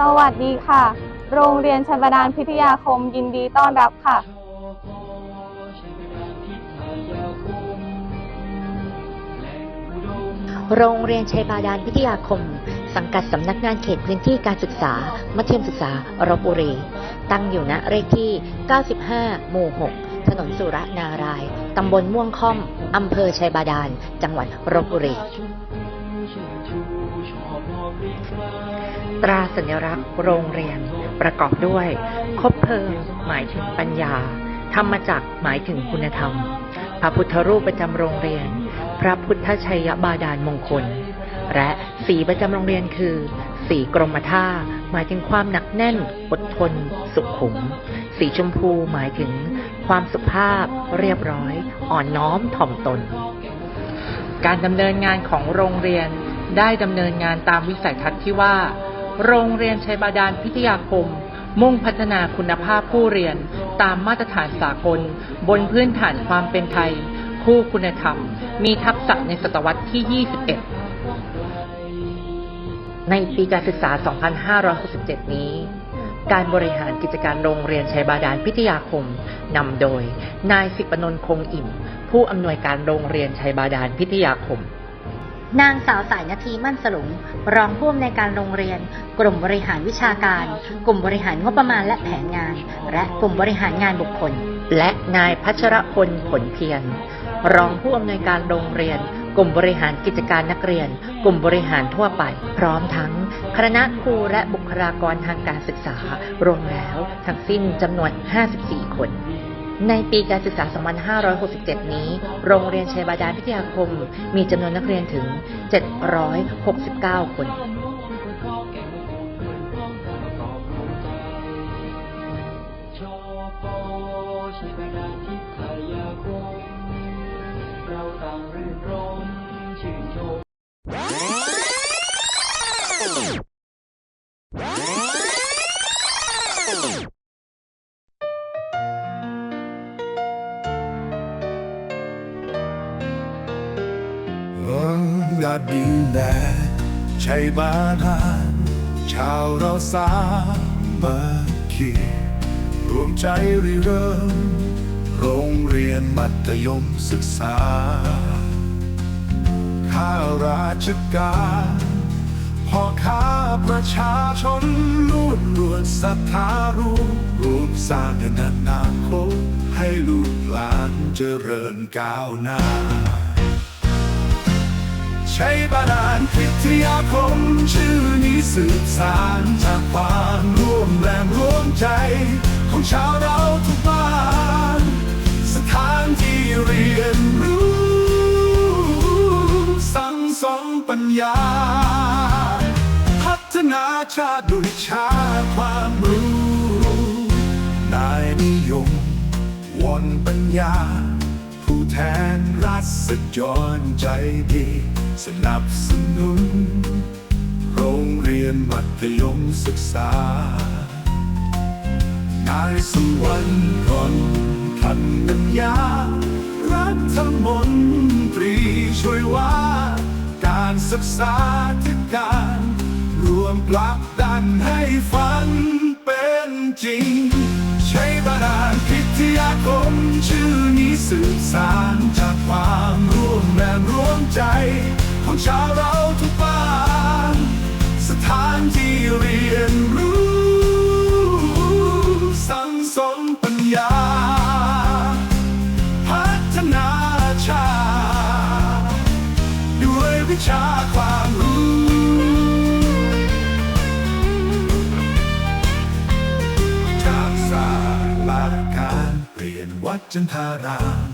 สวัสดีค่ะ โรงเรียนชัยบาดาลพิทยาคมยินดีต้อนรับค่ะ โรงเรียนชัยบาดาลพิทยาคม สังกัดสำนักงานเขตพื้นที่การศึกษา มัธยมศึกษารบบุรี ตั้งอยู่ณเลขที่ 95 หมู่ 6 ถนนสุรนาราย ตำบลม่วงค่อม อำเภอชัยบาดาล จังหวัดรบบุรี ตราสัญลักษณ์ โรงเรียน ประกอบด้วย คบเพลิง หมายถึงปัญญา ธรรมจักหมายถึงคุณธรรม พระพุทธรูปประจำโรงเรียน พระพุทธชัยบาดาลมงคล และสีประจำโรงเรียนคือ สีกรมท่าหมายถึงความหนักแน่น อดทน สุขุม สีชมพูหมายถึง ความสุภาพ เรียบร้อย อ่อนน้อมถ่อมตน การดำเนินงานของโรงเรียนได้ดำเนินงานตามวิสัยทัศน์ที่ว่า โรงเรียนชัยบาดาลพิทยาคม มุ่งพัฒนาคุณภาพผู้เรียนตามมาตรฐานสากล บนพื้นฐานความเป็นไทย คู่คุณธรรม มีทักษะในศตวรรษที่ 21 ในปีการศึกษา 2567 นี้ การบริหารกิจการโรงเรียนชัยบาดาลพิทยาคมนำโดย นายสิปนน์คงอิ่ม ผู้อำนวยการโรงเรียนชัยบาดาลพิทยาคม นางสาวสายนาทีมั่นสลุงรองผู้อำนวยการโรงเรียน กลุ่มบริหารวิชาการ กลุ่มบริหารงบประมาณและแผนงาน และกลุ่มบริหารงานบุคคล และนายพัชรพลผลเพียรรองผู้อำนวยการโรงเรียน กลุ่มบริหารกิจการนักเรียน กลุ่มบริหารทั่วไป พร้อมทั้งคณะครูและบุคลากรทางการศึกษารวมแล้วทั้งสิ้นจำนวน 54 คน ในปีการศึกษา 2567 นี้ โรงเรียนชัยบาดาลพิทยาคม มีจำนวนนักเรียนถึง 769 คน เราต่างรื่นรมชื่นชมากดีแน่ใช่บ้านหานชาวเราสามัคคีรวมใจริเริ่ม โรงเรียนมัธยมศึกษา ข้าราชการพ่อค้าประชาชนล้วนรวดศรัทธารู้รวมสร้างอนาคตให้ลูกหลานเจริญก้าวหน้า ช้บาดาลพิทยาคม ชื่อนี้สืบสานจากความร่วมแรงร่วมใจ ของชาวเราทุกบ้าน สถานที่เรียนรู้ สั่งสมปัญญา พัฒนาชาติด้วยชาติความรู้ นายนิยมวอนปัญญา ผู้แทนรัศจรใจดี สนับสนุน โรงเรียนมัธยมศึกษา นายสุวรรณกนทันนัญญา รัฐมนตรีช่วยว่า การศึกษาที่การ รวมปลักดันให้ฝันเป็นจริง ใช้บาดาลพิทยาคมชื่อนี้สืบสานจากความร่วมแรงร่วมใจ ของชาวเราทุกบ้านสถานที่เรียนรู้ สังสมปัญญา พัฒนาชา ด้วยวิชาความรู้จากสาลาการเปลี่ยนวัดจันทาราม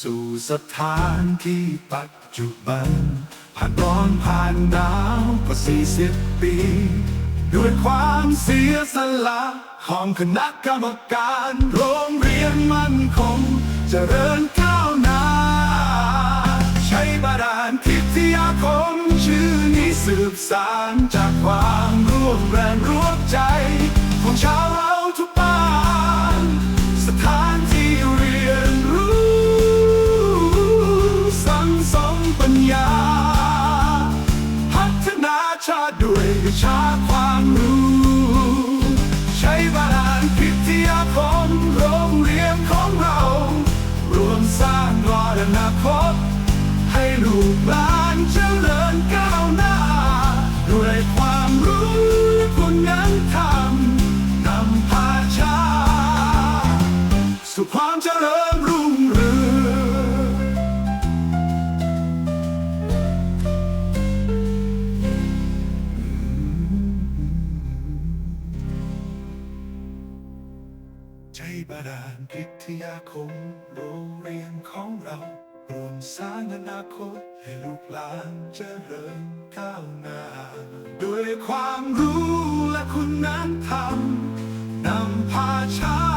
สู่สถานที่ปัจจุบัน ผ่านร้อนผ่านหนาวกว่าสี่สิบปี ด้วยความเสียสละของคณะกรรมการ โรงเรียนมั่นคงเจริญก้าวหน้า ใช้บาดาลพิทยาคมชื่อนี้สืบสานจากความร่วมแรงร่วมใจ ของชาว ความรู้ ใช้บาลานพิทยาคมโรงเรียนของเรา รวมสร้างวอนาคตให้ลูกหลาน พิทยาคมโรงเรียนของเรารวมสร้างอนาคตให้ลูกหลานเจริญก้าวหน้า ด้วยความรู้และคุณธรรมนำพาชา